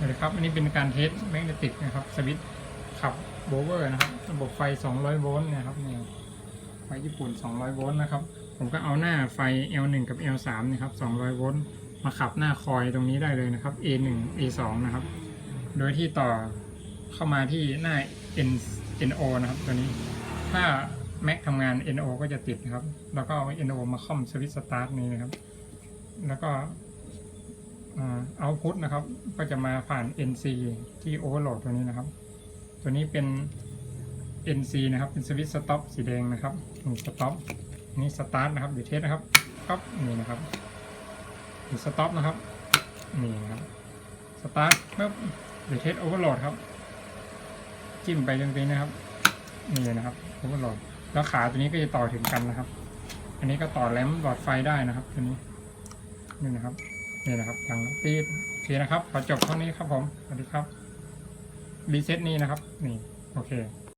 สวัสดีครับ อันนี้เป็นการเทสแมกเนติกนะครับ สวิตขับโบเวอร์นะครับ ระบบไฟ 200 โวลต์นะครับนี่ไฟญี่ปุ่น 200 โวลต์นะครับ ผมก็เอาหน้าไฟ L1 กับ L3 นะครับ 200 โวลต์ มาขับหน้าคอยตรงนี้ได้เลยนะครับ A1 A2 นะครับ โดยที่ต่อเข้ามาที่หน้า N NO นะครับตัวนี้ ถ้า Mac ทำงาน NO ก็จะติดนะครับ แล้วก็เอา NO มาค่อมสวิตช์สตาร์ทนี้นะครับ แล้วก็ เอาพุทนะครับ ก็จะมาผ่าน NC ที่ Overload ตัวนี้นะครับ ตัวนี้เป็น NC นะครับ เป็นสวิตช์สต็อปสีแดงนะครับนี่สต็อปนี่สตาร์ทนะครับเดี๋ยวเทสนะครับปั๊บนี่นะครับนี่สต็อปนะครับนี่นะครับสตาร์ทปุ๊บเดี๋ยวเทสโอเวอร์โหลดครับ จิ้มไปตรงนี้นะครับนี่นะครับโอเวอร์โหลดแล้วขาตัวนี้ก็จะต่อถึงกันนะครับ อันนี้ก็ต่อแลมหลอดไฟได้นะครับตัวนี้นี่นะครับ นี่นะครับดังตีดโอเคนะครับขอจบเท่านี้ครับผมสวัสดีครับรีเซ็ตนี้นะครับ นี่โอเค